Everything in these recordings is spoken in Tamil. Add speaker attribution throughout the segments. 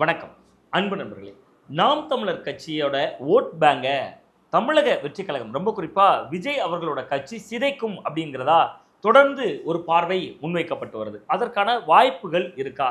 Speaker 1: வணக்கம். அன்பு நண்பர்களே நாம் தமிழர் கட்சியோட ஓட் பேங்கை தமிழக வெற்றி கழகம். ரொம்ப குறிப்பாக விஜய் அவர்களோட கட்சி சிதைக்கும் அப்படிங்கிறதா தொடர்ந்து ஒரு பார்வை முன்வைக்கப்பட்டு வருது. அதற்கான வாய்ப்புகள் இருக்கா?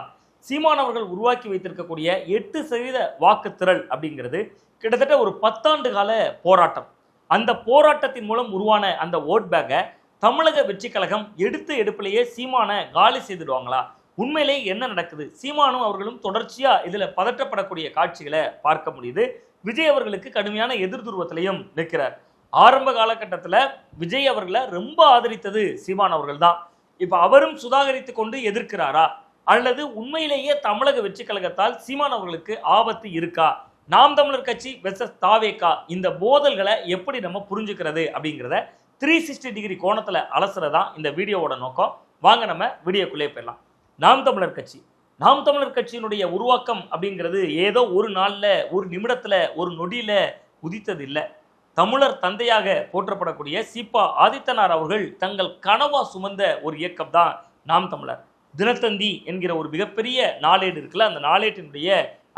Speaker 1: சீமான் அவர்கள் உருவாக்கி வைத்திருக்கக்கூடிய எட்டு சதவீத வாக்குத்திரள் அப்படிங்கிறது கிட்டத்தட்ட ஒரு பத்தாண்டு கால போராட்டம். அந்த போராட்டத்தின் மூலம் உருவான அந்த ஓட் பேங்கை தமிழக வெற்றி கழகம் எடுத்து எடுப்பிலேயே சீமானை காலி செய்துடுவாங்களா? உண்மையிலே என்ன நடக்குது? சீமானும் அவர்களும் தொடர்ச்சியாக இதில் பதற்றப்படக்கூடிய காட்சிகளை பார்க்க முடியுது. விஜய் அவர்களுக்கு கடுமையான எதிர்துருவத்திலையும் நிற்கிறார். ஆரம்ப காலகட்டத்தில் விஜய் அவர்களை ரொம்ப ஆதரித்தது சீமான் அவர்கள் தான் இப்போ அவரும் சுதாகரித்து கொண்டு எதிர்க்கிறாரா? அல்லது உண்மையிலேயே தமிழக வெற்றி கழகத்தால் சீமான் அவர்களுக்கு ஆபத்து இருக்கா? நாம் தமிழர் கட்சி வெர்சஸ் தாவேக்கா இந்த போதல்களை எப்படி நம்ம புரிஞ்சுக்கிறது அப்படிங்கிறத த்ரீ சிக்ஸ்டி டிகிரி கோணத்தில் அலசுறதான் இந்த வீடியோவோட நோக்கம். வாங்க நம்ம வீடியோக்குள்ளே போயிடலாம். நாம் தமிழர் கட்சி. நாம் தமிழர் கட்சியினுடைய உருவாக்கம் அப்படிங்கிறது ஏதோ ஒரு நாளில் ஒரு நிமிடத்தில் ஒரு நொடியில் உதித்தது இல்லை தமிழர் தந்தையாக போற்றப்படக்கூடிய சீப்பா ஆதித்தனார் அவர்கள் தங்கள் கனவா சுமந்த ஒரு இயக்கம் தான் நாம் தமிழர். தினத்தந்தி என்கிற ஒரு மிகப்பெரிய நாளேடு இருக்குல்ல அந்த நாளேட்டினுடைய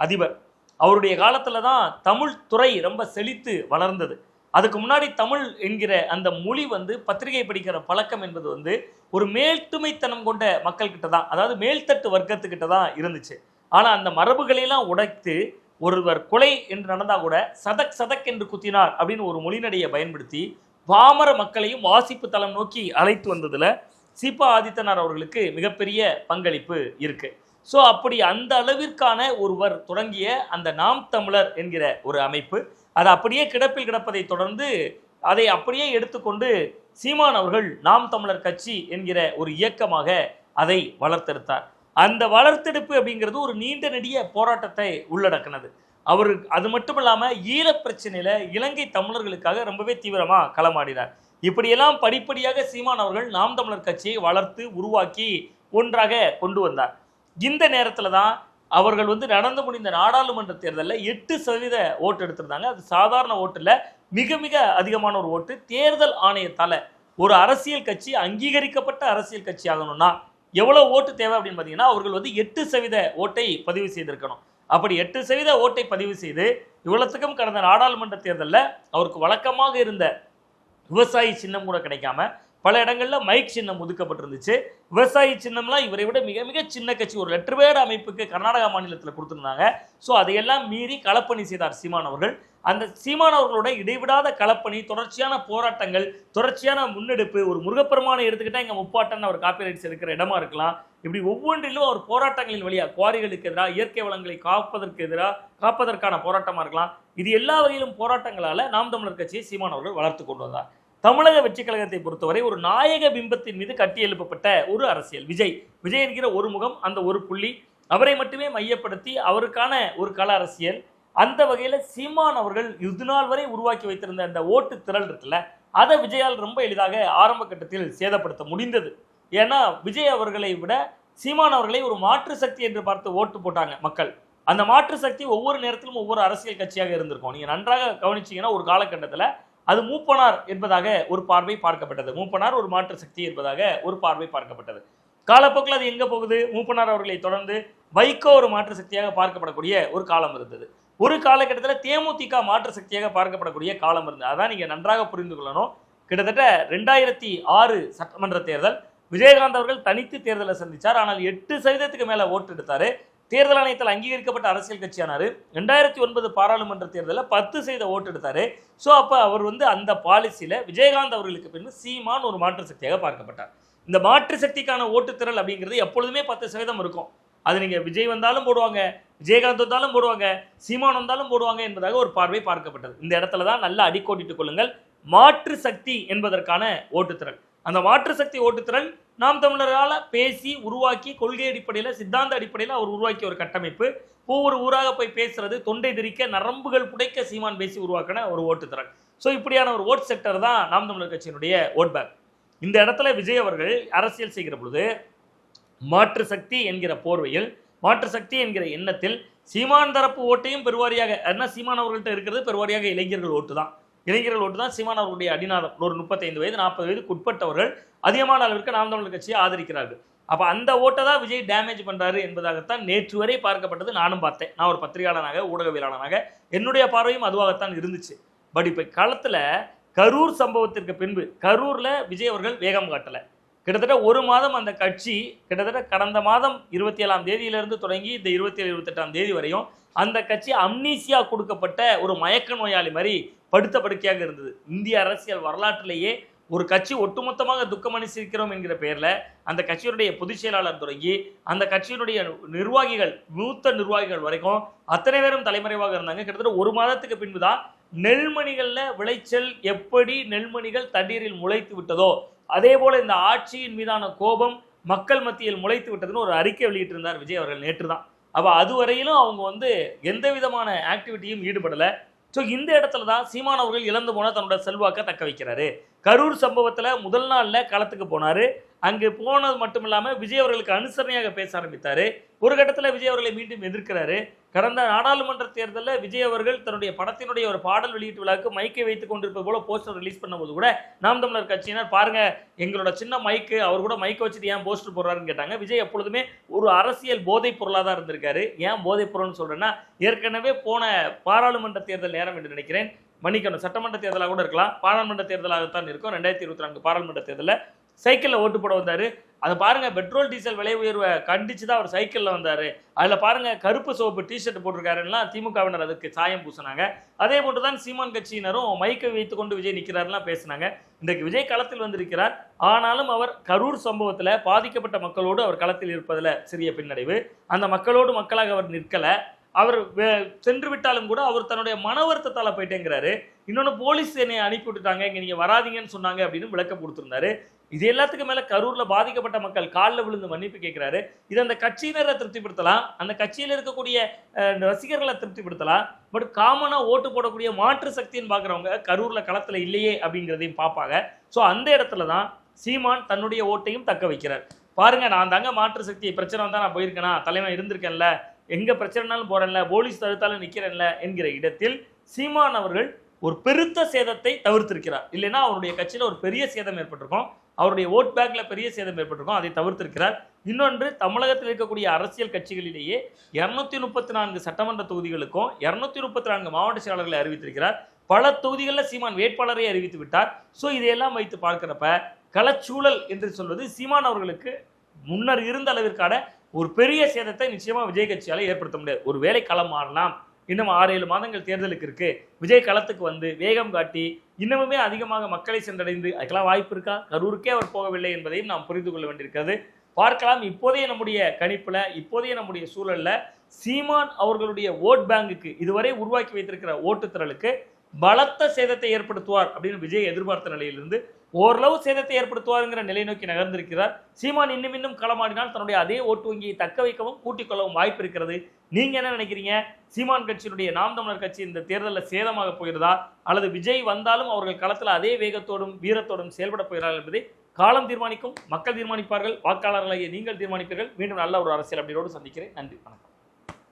Speaker 1: அதிபர். அவருடைய காலத்தில் தான் தமிழ் துறை ரொம்ப செழித்து வளர்ந்தது. அதுக்கு முன்னாடி தமிழ் என்கிற அந்த மொழி வந்து பத்திரிகை படிக்கிற பழக்கம் என்பது வந்து ஒரு மேல்துமைத்தனம் கொண்ட மக்கள்கிட்ட தான் அதாவது மேல்தட்டு வர்க்கத்துக்கிட்ட தான் இருந்துச்சு. ஆனால் அந்த மரபுகளையெல்லாம் உடைத்து ஒருவர் கொலை என்று நடந்தால் கூட சதக் சதக் என்று குத்தினார் அப்படின்னு ஒரு மொழிநடையை பயன்படுத்தி பாமர மக்களையும் வாசிப்பு தளம் நோக்கி அழைத்து வந்ததில் சீபா ஆதித்தனார் அவர்களுக்கு மிகப்பெரிய பங்களிப்பு இருக்கு. ஸோ அப்படி அந்த அளவிற்கான ஒருவர் தொடங்கிய அந்த நாம் தமிழர் என்கிற ஒரு அமைப்பு அது அப்படியே கிடப்பில் கிடப்பதை தொடர்ந்து அதை அப்படியே எடுத்துக்கொண்டு சீமான் அவர்கள் நாம் தமிழர் கட்சி என்கிற ஒரு இயக்கமாக அதை வளர்த்தெடுத்தார். அந்த வளர்த்தெடுப்பு அப்படிங்கிறது ஒரு நீண்ட நெடிய போராட்டத்தை உள்ளடக்கினது. அவர் அது மட்டும் இல்லாமல் ஈழப் பிரச்சனையில் இலங்கை தமிழர்களுக்காக ரொம்பவே தீவிரமாக களமாடினார். இப்படியெல்லாம் படிப்படியாக சீமான் அவர்கள் நாம் தமிழர் கட்சியை வளர்த்து உருவாக்கி ஒன்றாக கொண்டு வந்தார். இந்த நேரத்தில் தான் அவர்கள் வந்து நடந்து முடிந்த நாடாளுமன்ற தேர்தலில் எட்டு சதவீத ஓட்டு எடுத்திருந்தாங்க. அது சாதாரண ஓட்டில் மிக மிக அதிகமான ஒரு ஓட்டு. தேர்தல் ஆணையத்தால் ஒரு அரசியல் கட்சி அங்கீகரிக்கப்பட்ட அரசியல் கட்சி ஆகணும்னா எவ்வளோ ஓட்டு தேவை அப்படின்னு பார்த்தீங்கன்னா அவர்கள் வந்து எட்டு சதவீத ஓட்டை பதிவு செய்திருக்கணும். அப்படி எட்டு சதவீத ஓட்டை பதிவு செய்து இவ்வளத்துக்கும் கடந்த நாடாளுமன்ற தேர்தலில் அவருக்கு வழக்கமாக இருந்த விவசாயி சின்னம் கூட கிடைக்காம பல இடங்களில் மைக் சின்னம் ஒதுக்கப்பட்டிருந்துச்சு. விவசாயி சின்னம்லாம் இவரை விட மிக மிக சின்ன கட்சி ஒரு லெட்டர் பேட் அமைப்புக்கு கர்நாடகா மாநிலத்தில் கொடுத்துருந்தாங்க. ஸோ அதையெல்லாம் மீறி களப்பணி செய்தார் சீமான் அவர்கள். அந்த சீமான் அவர்களோட இடைவிடாத களப்பணி தொடர்ச்சியான போராட்டங்கள் தொடர்ச்சியான முன்னெடுப்பு ஒரு முருகப்பெருமானை எடுத்துக்கிட்டால் இங்கே முப்பாட்டன் அவர் காப்பிரைட்ஸ் இருக்கிற இடமா இருக்கலாம். இப்படி ஒவ்வொன்றிலும் அவர் போராட்டங்களின் வழியாக குவாரிகளுக்கு எதிராக இயற்கை வளங்களை காப்பதற்கு எதிராக காப்பதற்கான போராட்டமாக இருக்கலாம். இது எல்லா வகையிலும் போராட்டங்களால் நாம் தமிழர் கட்சியை சீமான் அவர்கள் வளர்த்து கொண்டு வந்தார். தமிழக வெற்றி கழகத்தை பொறுத்தவரை ஒரு நாயக பிம்பத்தின் மீது கட்டி எழுப்பப்பட்ட ஒரு அரசியல். விஜய். விஜய் என்கிற ஒரு முகம் அந்த ஒரு புள்ளி. அவரை மட்டுமே மையப்படுத்தி அவருக்கான ஒரு கள அரசியல். அந்த வகையில் சீமான் அவர்கள் இது நாள் வரை உருவாக்கி வைத்திருந்த அந்த ஓட்டு திரள் இருக்குல்ல அதை விஜயால் ரொம்ப எளிதாக ஆரம்ப கட்டத்தில் சேதப்படுத்த முடிந்தது. ஏன்னா விஜய் அவர்களை விட சீமான் அவர்களை ஒரு மாற்று சக்தி என்று பார்த்து ஓட்டு போட்டாங்க மக்கள். அந்த மாற்று சக்தி ஒவ்வொரு நேரத்திலும் ஒவ்வொரு அரசியல் கட்சியாக இருந்திருக்கும். நீங்கள் நன்றாக கவனிச்சீங்கன்னா ஒரு காலகட்டத்தில் அது மூப்பனார் என்பதாக ஒரு பார்வை பார்க்கப்பட்டது. மூப்பனார் ஒரு மாற்று சக்தி என்பதாக ஒரு பார்வை பார்க்கப்பட்டது. காலப்போக்கில் அது எங்கே போகுது? மூப்பனார் அவர்களை தொடர்ந்து வைகோ ஒரு மாற்று சக்தியாக பார்க்கப்படக்கூடிய ஒரு காலம் இருந்தது. ஒரு காலகட்டத்தில் தேமுதிக மாற்று சக்தியாக பார்க்கப்படக்கூடிய காலம் இருந்தது. அதான் நீங்கள் நன்றாக புரிந்து கொள்ளணும். கிட்டத்தட்ட ரெண்டாயிரத்தி ஆறு சட்டமன்ற தேர்தல் விஜயகாந்த் அவர்கள் தனித்து தேர்தலை சந்தித்தார் ஆனால் எட்டு சதவீதத்துக்கு மேலே ஓட்டு எடுத்தார். தேர்தல் ஆணையத்தில் அங்கீகரிக்கப்பட்ட அரசியல் கட்சியானார். ரெண்டாயிரத்தி ஒன்பது பாராளுமன்ற தேர்தலில் பத்து செய்த ஓட்டு எடுத்தார். ஸோ அப்போ அவர் வந்து அந்த பாலிசியில் விஜயகாந்த் அவர்களுக்கு பின்பு சீமான் ஒரு மாற்று சக்தியாக பார்க்கப்பட்டார். இந்த மாற்று சக்திக்கான ஓட்டுத்திறல் அப்படிங்கிறது எப்பொழுதுமே பத்து சதவீதம் இருக்கும். அது நீங்கள் விஜய் வந்தாலும் போடுவாங்க விஜயகாந்த் வந்தாலும் போடுவாங்க சீமான் வந்தாலும் போடுவாங்க என்பதாக ஒரு பார்வை பார்க்கப்பட்டது. இந்த இடத்துல தான் நல்லா அடிக்கோட்டிட்டுக் கொள்ளுங்கள். மாற்று சக்தி என்பதற்கான ஓட்டுத்திறன் அந்த மாற்று சக்தி ஓட்டுத்திறன் நாம் தமிழரால் பேசி உருவாக்கி கொள்கை அடிப்படையில் சித்தாந்த அடிப்படையில் அவர் உருவாக்கிய ஒரு கட்டமைப்பு. ஒவ்வொரு ஊராக போய் பேசுறது தொண்டை திரிக்க நரம்புகள் புடைக்க சீமான் பேசி உருவாக்கின ஒரு ஓட்டுத்திறன் ஸோ இப்படியான ஒரு ஓட் செக்டர் தான் நாம் தமிழர் கட்சியினுடைய ஓட் பேங்க் இந்த இடத்துல விஜய் அவர்கள் அரசியல் செய்கிற பொழுது மாற்று சக்தி என்கிற போர்வையில் மாற்று சக்தி என்கிற எண்ணத்தில் சீமான் தரப்பு ஓட்டையும் பெருவாரியாக என்ன சீமான் அவர்கள்ட்ட இருக்கிறது பெருவாரியாக இளைஞர்கள் ஓட்டு தான். இளைஞர்கள் ஓட்டு தான் சீமான் அவர்களுடைய அடிநாதம். ஒரு முப்பத்தைந்து வயது நாற்பது வயதுக்கு உட்பட்டவர்கள் அதிகமான அளவிற்கு நாம் தமிழர் கட்சியை ஆதரிக்கிறார்கள். அப்போ அந்த ஓட்டை தான் விஜய் டேமேஜ் பண்ணுறாரு என்பதாகத்தான் நேற்று வரை பார்க்கப்பட்டது நானும் பார்த்தேன். நான் ஒரு பத்திரிகையாளனாக ஊடகவியலாளனாக என்னுடைய பார்வையும் அதுவாகத்தான் இருந்துச்சு. பட் இப்போ களத்தில் கரூர் சம்பவத்திற்கு பின்பு கரூரில் விஜய் அவர்கள் வேகம் காட்டலை. கிட்டத்தட்ட ஒரு மாதம் அந்த கட்சி கிட்டத்தட்ட கடந்த மாதம் இருபத்தி ஏழாம் தேதியிலிருந்து தொடங்கி இந்த இருபத்தி ஏழு இருபத்தெட்டாம் தேதி வரையும் அந்த கட்சி அம்னீசியா கொடுக்கப்பட்ட ஒரு மயக்க நோயாளி மாதிரி படுத்த படுக்கையாக இருந்தது. இந்திய அரசியல் வரலாற்றிலேயே ஒரு கட்சி ஒட்டுமொத்தமாக துக்கம் அனுசரிக்கிறோம் என்கிற பெயரில் அந்த கட்சியினுடைய பொதுச் செயலாளர் தொடங்கி அந்த கட்சியினுடைய நிர்வாகிகள் மூத்த நிர்வாகிகள் வரைக்கும் அத்தனை பேரும் தலைமறைவாக இருந்தாங்க. கிட்டத்தட்ட ஒரு மாதத்துக்கு பின்புதான் நெல்மணிகளில் விளைச்சல் எப்படி நெல்மணிகள் தண்ணீரில் முளைத்து விட்டதோ அதே போல இந்த ஆட்சியின் மீதான கோபம் மக்கள் மத்தியில் முளைத்து விட்டதுன்னு ஒரு அறிக்கை வெளியிட்டிருந்தார் விஜய் அவர்கள் நேற்று தான் அப்ப அதுவரையிலும் அவங்க வந்து எந்த விதமான ஆக்டிவிட்டியும் ஈடுபடலை. ஸோ இந்த இடத்துல தான் சீமானவர்கள் இழந்து போனால் தன்னோட செல்வாக்கை தக்க வைக்கிறாரு. கரூர் சம்பவத்தில் முதல் நாளில் களத்துக்கு போனார். அங்கு போனது மட்டும் இல்லாமல் விஜய் அவர்களுக்கு அனுசரணையாக பேச ஆரம்பித்தார். ஒரு கட்டத்தில் விஜய் அவர்களை மீண்டும் எதிர்க்கிறாரு. கடந்த நாடாளுமன்ற தேர்தலில் விஜய் அவர்கள் தன்னுடைய படத்தினுடைய ஒரு பாடல் வெளியீட்டு விழாவுக்கு மைக்கை வைத்துக் கொண்டிருப்பது போல போஸ்டர் ரிலீஸ் பண்ணும்போது கூட நாம் தமிழர் கட்சியினர் பாருங்க எங்களோட சின்ன மைக்கு அவர் கூட மைக்கை வச்சுட்டு ஏன் போஸ்டர் போடுறாருன்னு கேட்டாங்க. விஜய் எப்பொழுதுமே ஒரு அரசியல் போதைப் பொருளாக தான் இருந்திருக்காரு. ஏன் போதைப் பொருள்னு சொல்றேன்னா ஏற்கனவே போன பாராளுமன்ற தேர்தல் நேரம் என்று நினைக்கிறேன். மன்னிக்கணும் சட்டமன்ற தேர்தலாக கூட இருக்கலாம். பாராளுமன்ற தேர்தலாகத்தான் இருக்கும். ரெண்டாயிரத்தி இருபத்தி நான்கு பாராளுமன்ற தேர்தலில் சைக்கிளில் ஓட்டு போட வந்தார். அதை பாருங்கள் பெட்ரோல் டீசல் விலை உயர்வை கண்டிச்சு தான் அவர் சைக்கிளில் வந்தார். அதில் பாருங்க கருப்பு சோப்பு டிஷர்ட் போட்டிருக்காருன்னா திமுகவினர் அதுக்கு சாயம் பூசினாங்க. அதே போன்று தான் சீமான் கட்சியினரும் மைக்கை வைத்துக்கொண்டு விஜய் நிற்கிறாருலாம் பேசினாங்க. இன்றைக்கு விஜய் களத்தில் வந்திருக்கிறார். ஆனாலும் அவர் கரூர் சம்பவத்தில் பாதிக்கப்பட்ட மக்களோடு அவர் களத்தில் இருப்பதில் சிறிய பின்னடைவு. அந்த மக்களோடு மக்களாக அவர் நிற்கலை. அவர் சென்று விட்டாலும் கூட அவர் தன்னுடைய மன வருத்தத்தால் போயிட்டேங்கிறாரு. இன்னொன்று போலீஸ் என்னை அனுப்பி விட்டுட்டாங்க. இங்கே நீங்கள் வராதீங்கன்னு சொன்னாங்க அப்படின்னு விளக்கம் கொடுத்துருந்தாரு. இது எல்லாத்துக்கும் மேலே கரூரில் பாதிக்கப்பட்ட மக்கள் காலில் விழுந்து மன்னிப்பு கேட்குறாரு இது அந்த கட்சியினரை திருப்திப்படுத்தலாம் அந்த கட்சியில் இருக்கக்கூடிய ரசிகர்களை திருப்திப்படுத்தலாம் பட் காமனாக ஓட்டு போடக்கூடிய மாற்று சக்தின்னு பார்க்குறவங்க கரூரில் களத்தில் இல்லையே அப்படிங்கிறதையும் பார்ப்பாங்க ஸோ அந்த இடத்துல தான் சீமான் தன்னுடைய ஓட்டையும் தக்க வைக்கிறார். பாருங்க நான் தாங்க மாற்று சக்தி பிரச்சனை வந்தா நான் போயிருக்கேனா? தலைவன் இருந்திருக்கேன்ல. எங்கே பிரச்சனைனாலும் போகிறேன்ல போலீஸ் தடுத்தாலும் நிற்கிறேன்ல என்கிற இடத்தில் சீமான் அவர்கள் ஒரு பெருத்த சேதத்தை தவிர்த்திருக்கிறார். இல்லைன்னா அவருடைய கட்சியில் ஒரு பெரிய சேதம் ஏற்பட்டிருக்கும். அவருடைய ஓட் பேக்ல பெரிய சேதம் ஏற்பட்டிருக்கும். அதை தவிர்த்திருக்கிறார். இன்னொன்று தமிழகத்தில் இருக்கக்கூடிய அரசியல் கட்சிகளிலேயே இரநூத்தி முப்பத்தி நான்கு சட்டமன்ற தொகுதிகளுக்கும் இரநூத்தி முப்பத்தி நான்கு மாவட்ட செயலாளர்களை அறிவித்திருக்கிறார். பல தொகுதிகளில் சீமான் வேட்பாளரை அறிவித்து விட்டார். ஸோ இதையெல்லாம் வைத்து பார்க்கிறப்ப களச்சூழல் என்று சொல்வது சீமான் அவர்களுக்கு முன்னர் இருந்த அளவிற்கான ஒரு பெரிய சேதத்தை நிச்சயமாக விஜய் கட்சியால் ஏற்படுத்த முடியாது. ஒரு வேலை களம் மாறலாம். இன்னும் ஆறு ஏழு மாதங்கள் தேர்தலுக்கு இருக்கு. விஜய் களத்துக்கு வந்து வேகம் காட்டி இன்னமுமே அதிகமாக மக்களை சென்றடைந்து அதுக்கெல்லாம் வாய்ப்பு இருக்கா? கரூருக்கே அவர் போகவில்லை என்பதையும் நாம் புரிந்து கொள்ள வேண்டியிருக்கிறது. பார்க்கலாம். இப்போதைய நம்முடைய கணிப்பில் இப்போதைய நம்முடைய சூழல்ல சீமான் அவர்களுடைய ஓட் பேங்குக்கு இதுவரை உருவாக்கி வைத்திருக்கிற ஓட்டுத்திரளுக்கு பலத்த சேதத்தை ஏற்படுத்துவார் அப்படின்னு விஜய் எதிர்பார்த்த நிலையிலிருந்து ஓரளவு சேதத்தை ஏற்படுத்துவாருங்கிற நிலை நோக்கி நகர்ந்திருக்கிறார். சீமான் இன்னும் இன்னும் களமாடினால் தன்னுடைய அதே ஓட்டு வங்கியை தக்க வைக்கவும் கூட்டிக் கொள்ளவும் வாய்ப்பு இருக்கிறது. நீங்க என்ன நினைக்கிறீங்க? சீமான் கட்சியினுடைய நாம் தமிழர் கட்சி இந்த தேர்தலில் சேதமாக போகிறதா? அல்லது விஜய் வந்தாலும் அவர்கள் களத்தில் அதே வேகத்தோடும் வீரத்தோடும் செயல்பட போகிறார்கள் என்பதை காலம் தீர்மானிக்கும் மக்கள் தீர்மானிப்பார்கள் வாக்காளர்களாகிய நீங்கள் தீர்மானிப்பீர்கள். மீண்டும் நல்ல ஒரு அரசியல் அப்படியோடு சந்திக்கிறேன். நன்றி வணக்கம்.